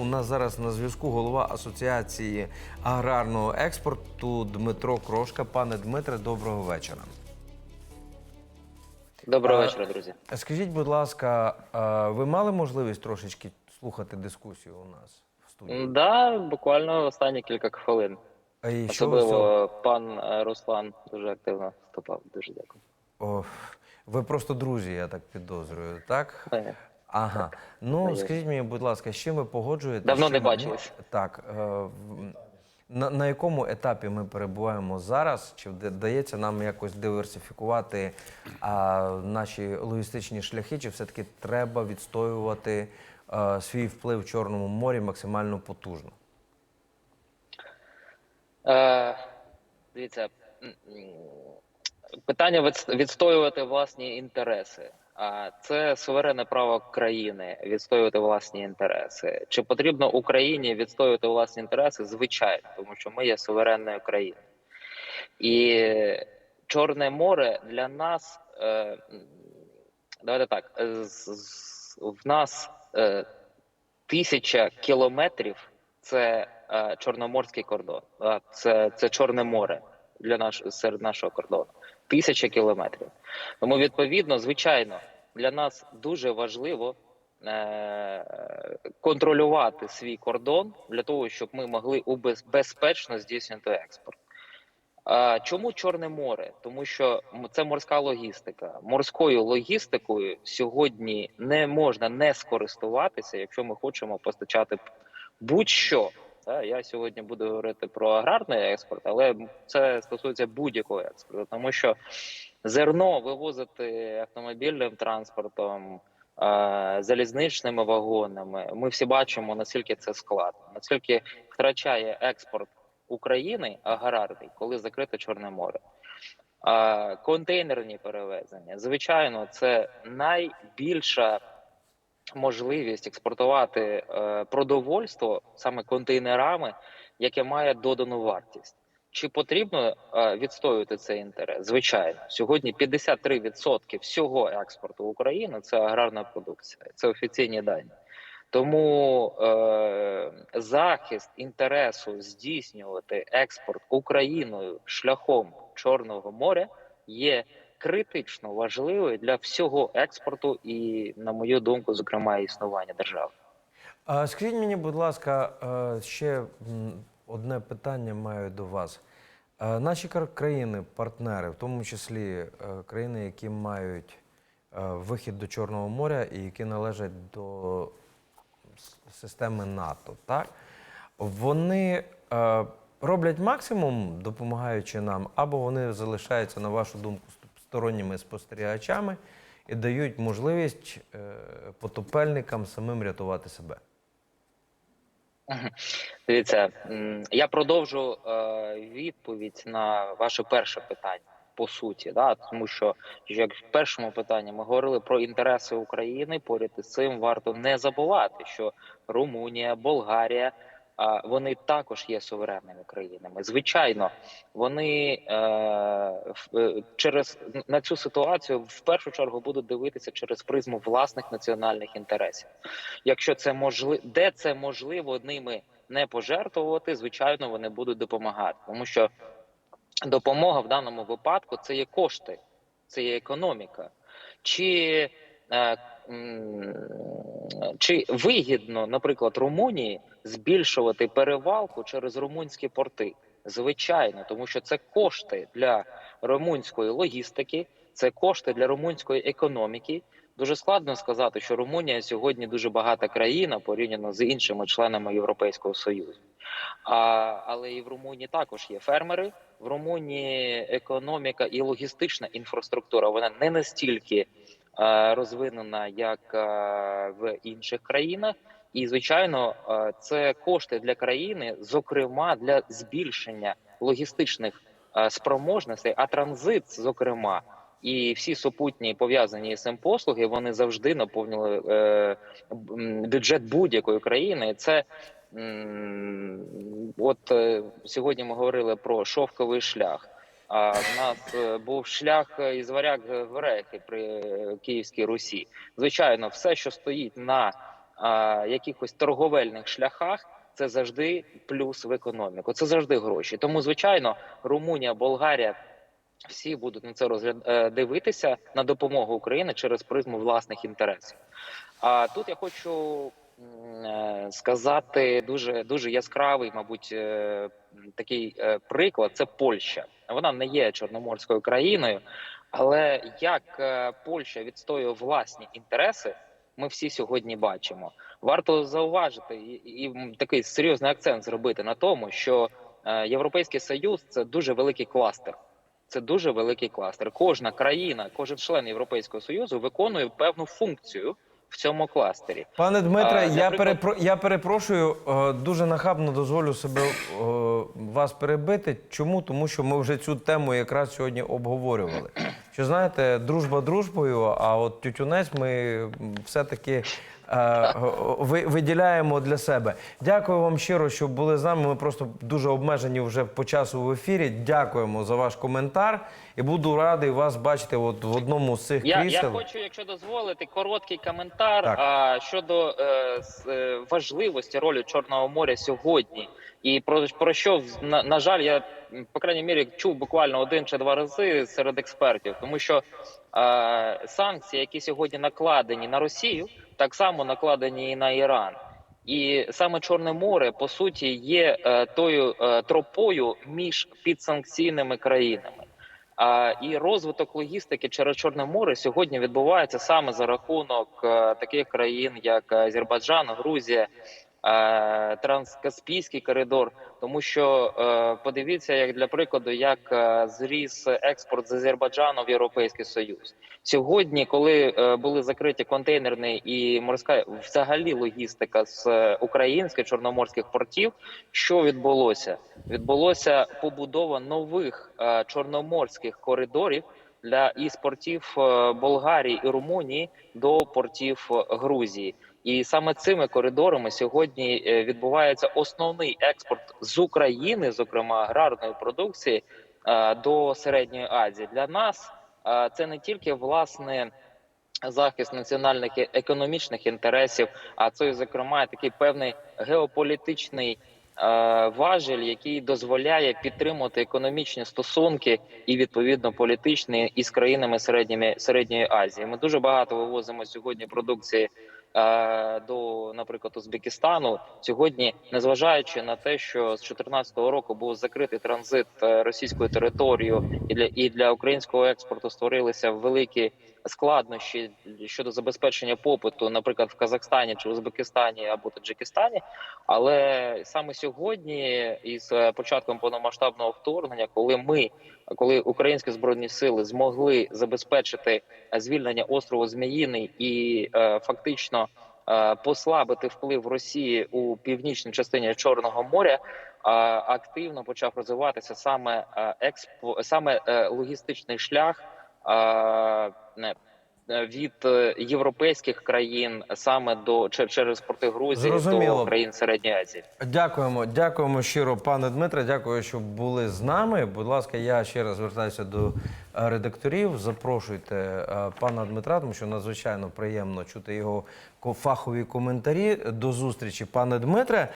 У нас зараз на зв'язку голова Асоціації аграрного експорту Дмитро Крошка. Пане Дмитре, доброго вечора. Доброго вечора, друзі. Скажіть, будь ласка, ви мали можливість трошечки слухати дискусію у нас в студії? М, Да, буквально останні кілька хвилин. І що? Особливо пан е, Руслан дуже активно вступав. Дуже дякую. О, ви просто друзі, я так підозрюю, так? Е, Ага. Ну скажіть мені, будь ласка, з чим ви погоджуєте? Давно не бачились. Так. е, На, на якому етапі ми перебуваємо зараз? Чи вдається нам якось диверсифікувати а, наші логістичні шляхи, чи все-таки треба відстоювати е, свій вплив в Чорному морі максимально потужно? Е, дивіться, питання відстоювати власні інтереси. Це суверенне право країни відстоювати власні інтереси. Чи потрібно Україні відстоювати власні інтереси? Звичайно, тому що ми є суверенною країною. І Чорне море для нас, е, давайте так, в нас е, тисяча кілометрів це е, Чорноморський кордон. Це, це Чорне море для наш, серед нашого кордону. Тисяча кілометрів. Тому, відповідно, звичайно, для нас дуже важливо е, контролювати свій кордон для того, щоб ми могли безпечно здійснювати експорт. Чому Чорне море? Тому що це морська логістика. Морською логістикою сьогодні не можна не скористуватися, якщо ми хочемо постачати будь-що. Я сьогодні буду говорити про аграрний експорт, але це стосується будь-якого експорту, тому що зерно вивозити автомобільним транспортом, е, залізничними вагонами. Ми всі бачимо, наскільки це складно, наскільки втрачає експорт України аграрний, коли закрите Чорне море. Контейнерні перевезення, звичайно, це найбільша можливість експортувати е, продовольство саме контейнерами, яке має додану вартість. Чи потрібно е, відстоювати цей інтерес? Звичайно, сьогодні 53% всього експорту України це аграрна продукція, це офіційні дані. Тому е, захист інтересу здійснювати експорт Україною шляхом Чорного моря є критично важливою для всього експорту і, на мою думку, зокрема, існування держави. Скажіть мені, будь ласка, е, ще одне питання маю до вас. Е, Наші країни, партнери, в тому числі е, країни, які мають е, вихід до Чорного моря і які належать до системи НАТО, так? Вони роблять максимум, допомагаючи нам, або вони залишаються, на вашу думку, сторонніми спостерігачами і дають можливість потопельникам самим рятувати себе. Дивіться, я продовжу е, відповідь на ваше перше питання по суті, да тому що як в першому питанні ми говорили про інтереси України. Поряд із цим варто не забувати, що Румунія, Болгарія. Вони також є суверенними країнами. Звичайно, вони е, е, через на цю ситуацію в першу чергу будуть дивитися через призму власних національних інтересів. Якщо це можливо, де це можливо ними не пожертвувати, звичайно, вони будуть допомагати, тому що допомога в даному випадку це є кошти, це є економіка. Чи, е, чи вигідно, наприклад, Румунії збільшувати перевалку через румунські порти? Звичайно, тому що це кошти для румунської логістики, це кошти для румунської економіки. Дуже складно сказати, що Румунія сьогодні дуже багата країна порівняно з іншими членами Європейського союзу. А, але і в Румунії також є фермери. В Румунії економіка і логістична інфраструктура вона не настільки е, розвинена, як е, в інших країнах. І звичайно, е, це кошти для країни, зокрема для збільшення логістичних е, спроможностей, а транзит, зокрема, і всі супутні пов'язані з цим послуги, вони завжди наповнювали е, бюджет будь-якої країни. Це от сьогодні ми говорили про шовковий шлях. А в нас був шлях із варяг в Рехи при Київській Русі. Звичайно, все, що стоїть на а, якихось торговельних шляхах, це завжди плюс в економіку. Це завжди гроші. Тому, звичайно, Румунія, Болгарія. Всі будуть на це розгляд е, дивитися на допомогу Україні через призму власних інтересів. А тут я хочу е, сказати дуже дуже яскравий, мабуть, е, такий приклад. Це Польща. Вона не є чорноморською країною, але як Польща відстоює власні інтереси, ми всі сьогодні бачимо. Варто зауважити і, і такий серйозний акцент зробити на тому, що е, Європейський Союз це дуже великий кластер. Це дуже великий кластер. Кожна країна, кожен член Європейського союзу виконує певну функцію в цьому кластері. Пане Дмитре, А, я, наприклад- перепро... я перепрошую, е, дуже нахабно дозволю себе е, вас перебити. Чому? Тому що ми вже цю тему якраз сьогодні обговорювали. Що знаєте, дружба дружбою, а от тютюнець ми все-таки е, ви- виділяємо для себе. Дякую вам щиро, що були з нами. Ми просто дуже обмежені вже по часу в ефірі. Дякуємо за ваш коментар і буду радий вас бачити от в одному з цих Я, я хочу, якщо дозволити, короткий коментар Так. а, щодо е, е, важливості ролі Чорного моря сьогодні. І про, про що на, на жаль, я по крайній мірі чув буквально один чи два рази серед експертів, тому що е, санкції, які сьогодні накладені на Росію, так само накладені і на Іран. І саме Чорне море по суті є е, тою е, тропою між підсанкційними країнами. А і розвиток логістики через Чорне море сьогодні відбувається саме за рахунок е, таких країн, як Азербайджан, Грузія, Транскаспійський коридор. Тому що е, подивіться, як для прикладу, як е, зріс експорт з Азербайджану в Європейський Союз сьогодні, коли е, були закриті контейнерний і морська взагалі логістика з е, українських чорноморських портів, що відбулося? Відбулося побудова нових е, чорноморських коридорів для портів е, Болгарії і Румунії до портів е, Грузії. І саме цими коридорами сьогодні е, відбувається основний експорт з України, зокрема аграрної продукції, е, до середньої Азії. Для нас е, це не тільки власне захист національних економічних інтересів, а це, зокрема, такий певний геополітичний важель, який дозволяє підтримувати економічні стосунки і відповідно політичні із країнами середньої середньої Азії. Ми дуже багато вивозимо сьогодні продукції. Е, До, наприклад, Узбекистану. Сьогодні, незважаючи на те, що з 2014 року був закритий транзит е, російською територією, і для і для українського експорту створилися великі складнощі щодо забезпечення попиту, наприклад, в Казахстані чи Узбекистані або Таджикистані. Але саме сьогодні, із е, початком повномасштабного вторгнення, коли ми, коли українські збройні сили змогли забезпечити звільнення острову Зміїний і е, фактично е, послабити вплив Росії у північній частині Чорного моря. Активно почав розвиватися саме е, експо, саме логістичний шлях від е, європейських країн саме до чер- через порти Грузії Зрозуміло. до країн Середньої Азії. Дякуємо, дякуємо щиро, пане Дмитре. Дякую, що були з нами. Будь ласка, я ще раз звертаюся до е, редакторів. Запрошуйте е, пана Дмитра, тому що надзвичайно приємно чути його фахові коментарі. До зустрічі, пане Дмитре.